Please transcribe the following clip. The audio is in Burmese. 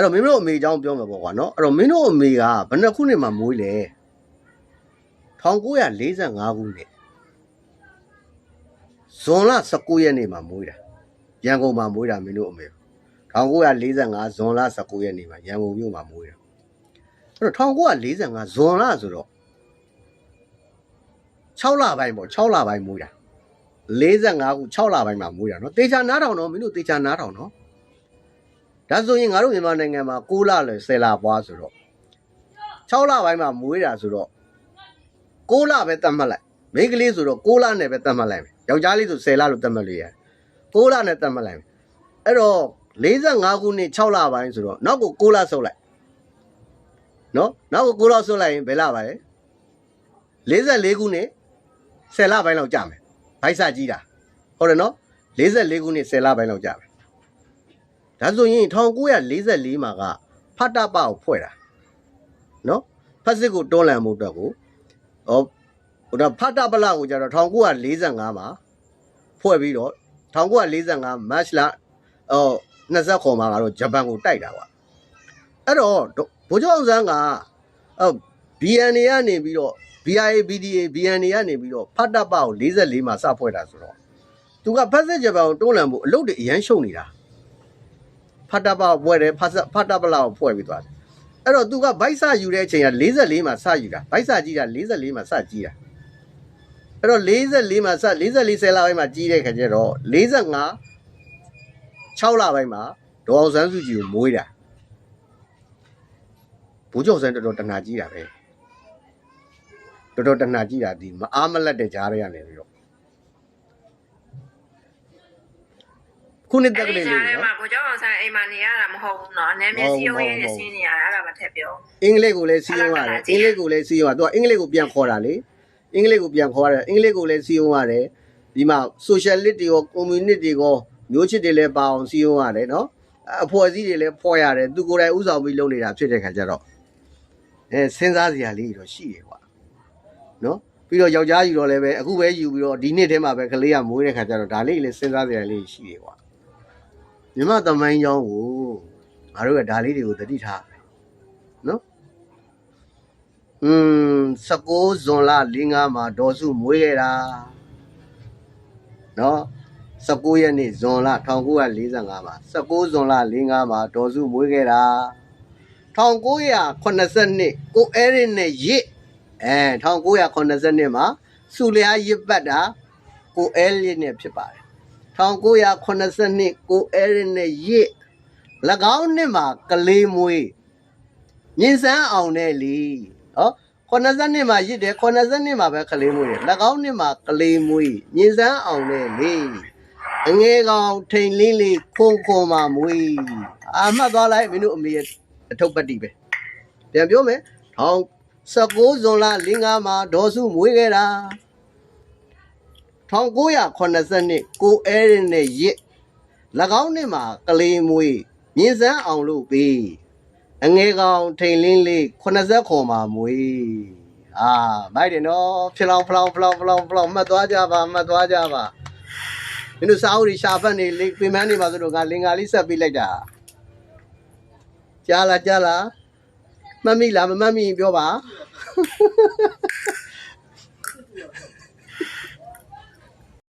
အဲ့တော့မင်းတို့အမေအကြောင်းပြောမှာပေါ့ကွာနော်အဲ့တော့မင်းတို့အမေကဘယ်နှစ်ခုနှစ်မှမွေးလဲ1945ခုနှစ်ဇွန်လ19ရက်နေ့မှာမွေးတာရန်ကုန်မှာမွေးတာမင်းတို့အမေ1945ဇွန်လ19ရက်နေ့မှာရန်ကုန်မြို့မှာမွေးတာအဲ့တော့1945ဇွန်လဆိုတော့6လပိုင်းပေါ့6လပိုင်းမွေးတာ45ခု6လပိုင်းမှာမွေးတာနော်တေချာနားထောင်တော့မင်းတို့တေချာနားထောင်နော် ဒါဆိုရင်ငါတို့မြန်မာနိုင်ငံမှာ6လလဲ10လပွားဆိုတော့6လပိုင်းမှာမွေးတာဆိုတော့6လပဲတတ်မှတ်လိုက်မိန်းကလေးဆိုတော့6လနဲ့ပဲတတ်မှတ်လိုက်မယ်ယောက်ျားလေးဆို10လလို့တတ်မှတ်လို့ရတယ်6လနဲ့တတ်မှတ်လိုက်မယ်အဲ့တော့45ခုနှစ်6လပိုင်းဆိုတော့နောက်ကို6လဆုပ်လိုက်နော်နောက်ကို6လဆုပ်လိုက်ရင်ဘယ်လပါလဲ44ခုနှစ်10လပိုင်းလောက်ကြာမယ်ဘိုက်စကြီးတာဟုတ်တယ်နော်44ခုနှစ်10လပိုင်းလောက်ကြာမယ် ဒါဆိုရင်1944မှာကဖတ်တပကိုဖွဲ့တာနော်ဖတ်စစ်ကိုတွန်းလှန်မှုအတွက်ကိုဟောဟိုတော့ဖတ်တပလကိုကျတော့1945မှာဖွဲ့ပြီးတော့1945မတ်လဟော20ခွန်မှာကတော့ဂျပန်ကိုတိုက်တာပါအဲ့တော့ဗိုလ်ချုပ်အောင်ဆန်းကဟော BNA ကနေပြီးတော့ BIA BDA BNA ကနေပြီးတော့ဖတ်တပကို44မှာစဖွဲ့တာဆိုတော့သူကဖတ်စစ်ဂျပန်ကိုတွန်းလှန်ဖို့အလုပ်တွေအရန်ရှုံနေတာ ဖတ်တပပွဲတယ်ဖတ်ဖတ်တပလာကိုဖွဲ့ပြီးသွားတယ်အဲ့တော့သူကဗိုက်ဆယူတဲ့အချိန်က44မှာစယူတာဗိုက်ဆကြီးတာ44မှာစကြီးတာအဲ့တော့44မှာစ44ဆယ်လပိုင်းမှာကြီးတဲ့ခါကျတော့45 6လပိုင်းမှာဒေါအောင်ဆန်းစုကြည်ကိုမွေးတာဘိုးကျော်စန်းတော်တော်တနာကြီးတာပဲတော်တော်တနာကြီးတာဒီမအားမလက်တဲ့ကြားတွေကနေပြီးတော့ ခုနှစ်တက်ကလေးလေးအဲ့ဒီကြားထဲနော်မှာကိုကျောင်းအောင်ဆန်းအိမ်မှာနေရတာမဟုတ်ဘူးနော်နာမည်စီယုံရေးနဲ့ဆင်းနေရတာအဲ့ဒါမှထည့်ပြောအင်္ဂလိပ်ကိုလည်းစီးရုံးရတယ်အင်္ဂလိပ်ကိုလည်းစီးရုံးရသူကအင်္ဂလိပ်ကိုပြန်ခေါ်တာလေအင်္ဂလိပ်ကိုပြန်ခေါ်ရတယ်အင်္ဂလိပ်ကိုလည်းစီးရုံးရတယ်ဒီမှာ socialist တွေရော communist တွေရောမျိုးချစ်တွေလည်းပါအောင်စီးရုံးရတယ်နော်အဖွဲ့အစည်းတွေလည်းဖော်ရတယ်သူကိုယ်တိုင်ဥဆောင်ပြီးလုပ်နေတာဖြစ်တဲ့ခါကျတော့အဲစဉ်းစားစရာလေးတွေတော့ရှိတယ်ကွာနော်ပြီးတော့ယောက်ျားယူတော့လည်းပဲအခုပဲယူပြီးတော့ဒီနှစ်ထဲမှာပဲကလေးကမွေးတဲ့ခါကျတော့ဒါလေးလည်းစဉ်းစားစရာလေးရှိတယ်ကွာ မြမသမိုင်းကြောင်းကိုငါတို့ကဒါလေးတွေကိုသတိထားမယ်နော် อืม19ဇွန်လ45မှာဒေါ်စုမွေးခဲ့တာเนาะ19ရက်နေ့ဇွန်လ1945မှာ19ဇွန်လ45မှာဒေါ်စုမွေးခဲ့တာ1982ကိုအဲရင်နဲ့ရစ်အဲ1982မှာစုလျားရစ်ပတ်တာကိုအဲလစ်နဲ့ဖြစ်ပါတယ် 1982ကိုအဲရင်နဲ့ရစ်၎င်းနှစ်မှာကလေးမွေးမြင်းစမ်းအောင်နဲ့လီဟော80နှစ်မှာရစ်တယ်80နှစ်မှာပဲကလေးမွေးတယ်၎င်းနှစ်မှာကလေးမွေးမြင်းစမ်းအောင်နဲ့လီအငယ်ကောင်ထိန်လင်းလေးခွန်ခွန်မှာမွေးအာမှတ်သွားလိုက်မင်းတို့အမေရဲ့အထုပ်ပတ်တိပဲပြန်ပြောမယ်ထောင်19ဇွန်လ05မှာဒေါ်စုမွေးခဲ့တာ 1980ကိုအဲရင်နဲ့ရစ်၎င်းနှစ်မှာကလေးမွေးမြင်းစမ်းအောင်လို့ပြီးအငယ်ကောင်ထိန်လင်းလေး80ခွန်မှာမွေးအာမိုက်တယ်နော်ဖလောင်ဖလောင်ဖလောင်ဖလောင်ဖလောင်မှတ်သွားကြပါမှတ်သွားကြပါမင်းတို့စာအုပ်တွေရှာဖတ်နေလိပင်မနေမှာဆိုတော့ငါလင်္ကာလေးဆက်ပေးလိုက်တာကြားလားကြားလားမှတ်မိလားမမှတ်မိရင်ပြောပါ